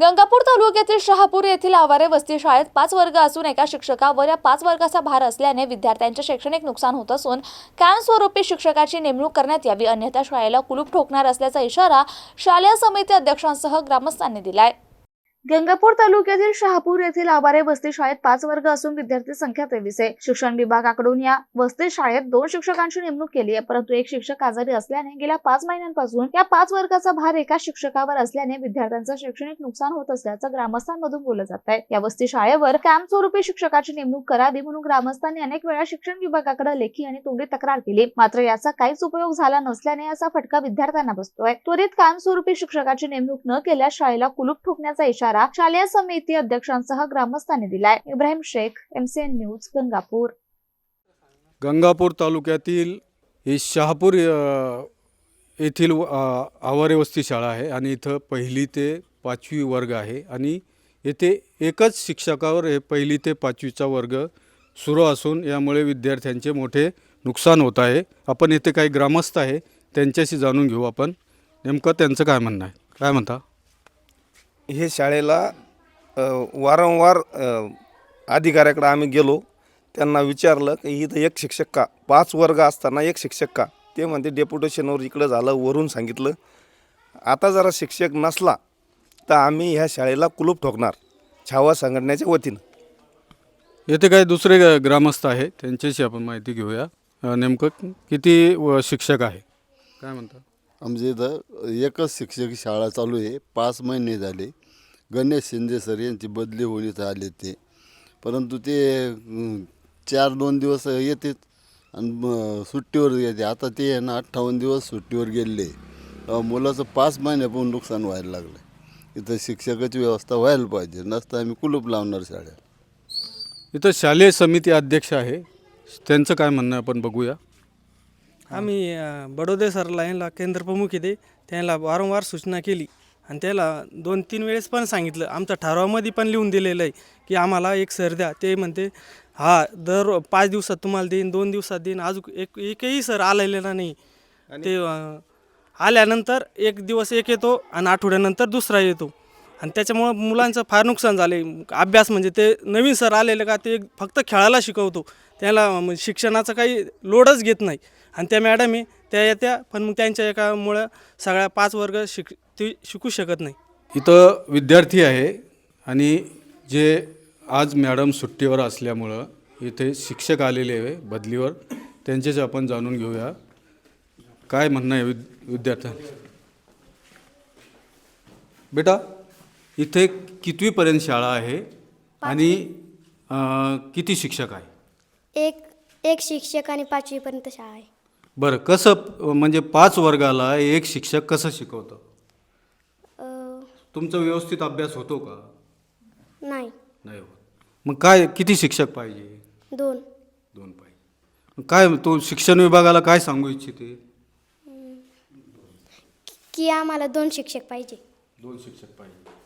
गंगापूर तालुक्यातील शहापूर येथील आवारे वस्ती शाळेत पाच वर्ग असून एका शिक्षकावर या पाच वर्गाचा भार असल्याने विद्यार्थ्यांचे शैक्षणिक नुकसान होत असून कायमस्वरूपी शिक्षकाची नेमणूक करण्यात यावी अन्यथा शाळेला कुलूप ठोकणार असल्याचा इशारा शालेय समिती अध्यक्षांसह ग्रामस्थांनी दिलाय. गंगापूर तालुक्यातील शहापूर येथील आवारे वस्ती शाळेत पाच वर्ग असून विद्यार्थी संख्या तेवीस आहे. शिक्षण विभागाकडून या वस्ती शाळेत दोन शिक्षकांची नेमणूक केली आहे. परंतु एक शिक्षक आजारी असल्याने गेल्या पाच महिन्यांपासून या पाच वर्गाचा भार एका शिक्षकावर असल्याने विद्यार्थ्यांचं शैक्षणिक नुकसान होत असल्याचं ग्रामस्थांमधून बोललं जात आहे. या वस्ती शाळेवर कायमस्वरूपी शिक्षकाची नेमणूक करावी म्हणून ग्रामस्थांनी अनेक वेळा शिक्षण विभागाकडे लेखी आणि तोंडी तक्रार केली. मात्र याचा काहीच उपयोग झाला नसल्याने याचा फटका विद्यार्थ्यांना बसतोय. त्वरित कायमस्वरूपी शिक्षकाची नेमणूक न केल्यास शाळेला कुलूप ठोकण्याचा इशारा शालेय समिती अध्यक्षांसह ग्रामस्थांनी दिलाय. Ibrahim Shaikh MCN news Gangapur. Gangapur तालुक्यातील ही शहापूर येथील आवारे वस्ती शाळा आहे आणि इथं पहिली ते पाचवी वर्ग आहे आणि येथे एकच शिक्षकावर हे पहिली ते पाचवीचा वर्ग सुरू असून यामुळे विद्यार्थ्यांचे मोठे नुकसान होत आहे. आपण येथे काही ग्रामस्थ आहे त्यांच्याशी जाणून घेऊ आपण. नेमकं त्यांचं काय म्हणणं आहे? काय म्हणता? हे शाळेला वारंवार अधिकाऱ्याकडं अधिकाऱ्याकडे आम्ही गेलो. त्यांना विचारलं की इथं एक शिक्षक का? पाच वर्ग असताना एक शिक्षक का? ते म्हणते डेप्युटेशनवर इकडं झालं वरून सांगितलं. आता जरा शिक्षक नसला तर आम्ही ह्या शाळेला कुलूप ठोकणार छावा संघटनेच्या वतीनं. येथे काही दुसरे ग्रामस्थ आहे त्यांच्याशी आपण माहिती घेऊया. नेमकं किती व शिक्षक आहे? काय म्हणतात आमच्या इथं एकच शिक्षक शाळा चालू आहे. पाच महिने झाले. गणेश शिंदे सर यांची बदली होऊन इथं आले ते. परंतु ते अं, चार दोन दिवस येते आणि म- सुट्टीवर येते. आता ते आहे ना अठ्ठावन्न दिवस सुट्टीवर गेले. मुलाचं पाच महिन्यापासून नुकसान व्हायला लागलं इथं शिक्षकाची व्यवस्था व्हायला पाहिजे. नसतं आम्ही कुलूप लावणार शाळेत इथं शालेय समिती अध्यक्ष आहे. त्यांचं काय म्हणणं आहे आपण बघूया. आम्ही अ, बडोदे सरला यांना केंद्र प्रमुख येते त्यांना वारंवार सूचना केली. आणि त्याला दोन तीन वेळेस पण सांगितलं. आमच्या ठरावामध्ये पण लिहून दिलेलं आहे की आम्हाला एक सर द्या. ते म्हणते हा दर पाच दिवसात तुम्हाला देईन दोन दिवसात देईन. अजून एक एकही सर आलेला नाही. ते अ, आल्यानंतर एक दिवस एक येतो आणि आठवड्यानंतर दुसरा येतो. आणि त्याच्यामुळं मुलांचं फार नुकसान झाले अभ्यास म्हणजे ते नवीन सर आलेले का ते फक्त खेळायला शिकवतो. त्याला म्हणजे शिक्षणाचं काही लोडच घेत नाही. आणि त्या मॅडम आहे त्या येत्या पण मग त्यांच्या एकामुळं सगळ्या पाच वर्ग शिक ते शिकू शकत नाही. इथं विद्यार्थी आहे आणि जे आज मॅडम सुट्टीवर असल्यामुळं इथे शिक्षक आलेले आहे बदलीवर. त्यांचेच आपण जाणून घेऊया. काय म्हणणं आहे विद विद्यार्थ्यांचं बेटा इथे कितवीपर्यंत शाळा आहे आणि अं, किती शिक्षक आहे? एक एक शिक्षक आणि पाचवीपर्यंत शाळा आहे. बरं कसं म्हणजे पाच वर्गाला एक शिक्षक कसं शिकवतं? अ, तुमचा व्यवस्थित अभ्यास होतो का? नाही. नाही होत. मग काय किती शिक्षक पाहिजे? दोन. दोन पाहिजे. मग काय तो शिक्षण विभागाला काय सांगू इच्छिते? की आम्हाला दोन शिक्षक पाहिजे. दोन शिक्षक पाहिजे.